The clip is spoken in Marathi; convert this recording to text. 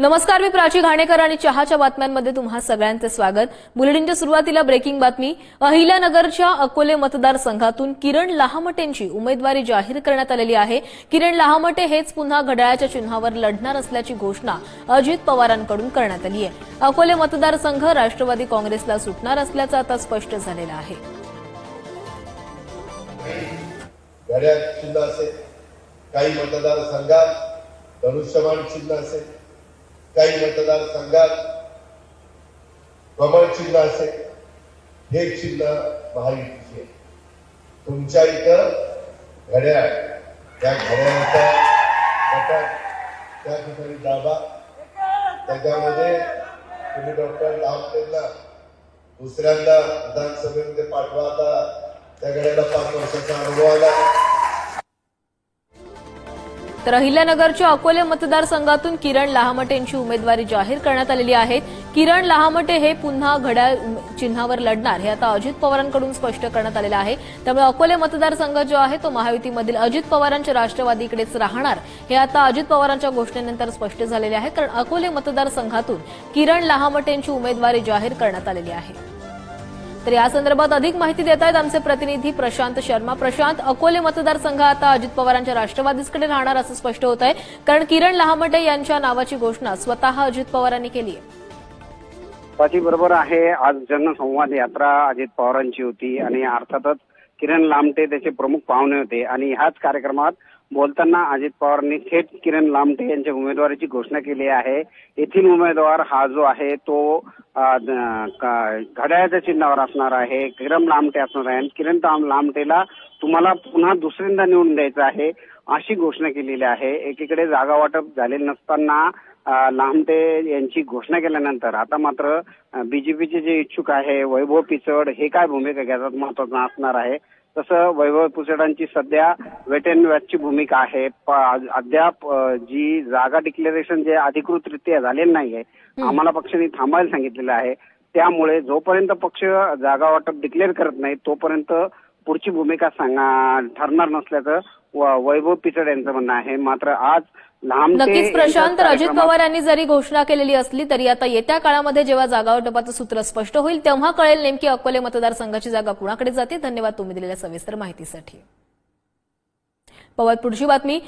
नमस्कार मी प्राची घाणेकर आणि चहाच्या बातम्यांमध्ये तुम्हा सगळ्यांचे स्वागत. बुलेटिनच्या सुरुवातीला ब्रेकिंग बातमी. अहिल्यानगरच्या अकोले मतदारसंघातून किरण लहामटेंची उमेदवारी जाहीर करण्यात आलेली आहे. किरण लहामटे हेच पुन्हा घड्याळाच्या चिन्हावर लढणार असल्याची घोषणा अजित पवारांकडून करण्यात आली आहे. अकोले मतदारसंघ राष्ट्रवादी काँग्रेसला सुटणार असल्याचं आता स्पष्ट झालेलं आहे. काही मतदारसंघात धनुष्यमान चिन्ह असेल काही मतदारसंघात कमळ चिन्ह असेल. हे चिन्ह महायुतीचे. तुमच्या इथं घड्याळ त्या घड्याळाचा त्या ठिकाणी दाबा. त्याच्यामध्ये तुम्ही डॉक्टर लावतेला दुसऱ्यांदा विधानसभेमध्ये पाठवा आता. त्या घड्याला पाच वर्षाचा अनुभव आला. तर अहिल्यानगरच्या अकोले मतदारसंघातून किरण लहामटेंची उमेदवारी जाहीर करण्यात आलेली आहे. किरण लहामटे हे पुन्हा घड्याळ चिन्हावर लढणार हे आता अजित पवारांकडून स्पष्ट करण्यात आलेलं आहे. त्यामुळे अकोले मतदारसंघ जो आहे तो महायुतीमधील अजित पवारांच्या राष्ट्रवादीकडेच राहणार हे आता अजित पवारांच्या घोषणेनंतर स्पष्ट झालेले आहे कारण अकोले मतदारसंघातून किरण लहामटेंची उमेदवारी जाहीर करण्यात आलेली आहे. तर या संदर्भात अधिक माहिती देत आहेत आमचे प्रतिनिधी प्रशांत शर्मा. प्रशांत अकोले मतदारसंघ आता अजित पवारांच्या राष्ट्रवादीकडे राहणार असं स्पष्ट होत आहे कारण किरण लहामटे यांच्या नावाची घोषणा स्वतः अजित पवारांनी केली आहे. बरोबर आहे. आज जनसंवाद यात्रा अजित पवारांची होती आणि अर्थातच किरण लामटे त्याचे प्रमुख पाहुणे होते. आणि ह्याच कार्यक्रमात बोलताना अजित पवारांनी थेट किरण लामटे यांच्या उमेदवारीची घोषणा केली आहे. येथील उमेदवार हा जो आहे तो घड्याळ्याच्या चिन्हावर असणार आहे. किरण लामटे असणार आहे. आणि किरण लामटेला तुम्हाला पुन्हा दुसऱ्यांदा निवडून द्यायचं आहे अशी घोषणा केलेली आहे. एकीकडे जागा वाटप झालेलं नसताना लामटे यांची घोषणा केल्यानंतर आता मात्र बीजेपीचे जे इच्छुक आहे वैभव पिचड हे काय भूमिका घेतात महत्वाचं असणार आहे. तसं वैभव पिचडांची सध्या वेट अँड वॅचची भूमिका आहे. अद्याप जी जागा डिक्लेरेशन जे अधिकृतरित्या झालेलं नाहीये आम्हाला पक्षाने थांबायला सांगितलेलं आहे. त्यामुळे जोपर्यंत पक्ष जागा वाटप डिक्लेअर करत नाही तोपर्यंत पुढची भूमिका सांगा ठरणार नसल्याचं वैभव पिचड यांचं म्हणणं आहे. मात्र आज नक्कीच प्रशांत अजित पवार यांनी जरी घोषणा केलेली असली तरी आता येत्या काळामध्ये जेव्हा जागा वाटपाचं सूत्र स्पष्ट होईल तेव्हा कळेल नेमकी अकोले मतदारसंघाची जागा कुणाकडे जाते. धन्यवाद तुम्ही दिलेल्या सविस्तर माहितीसाठी. पवार पुढची बातमी.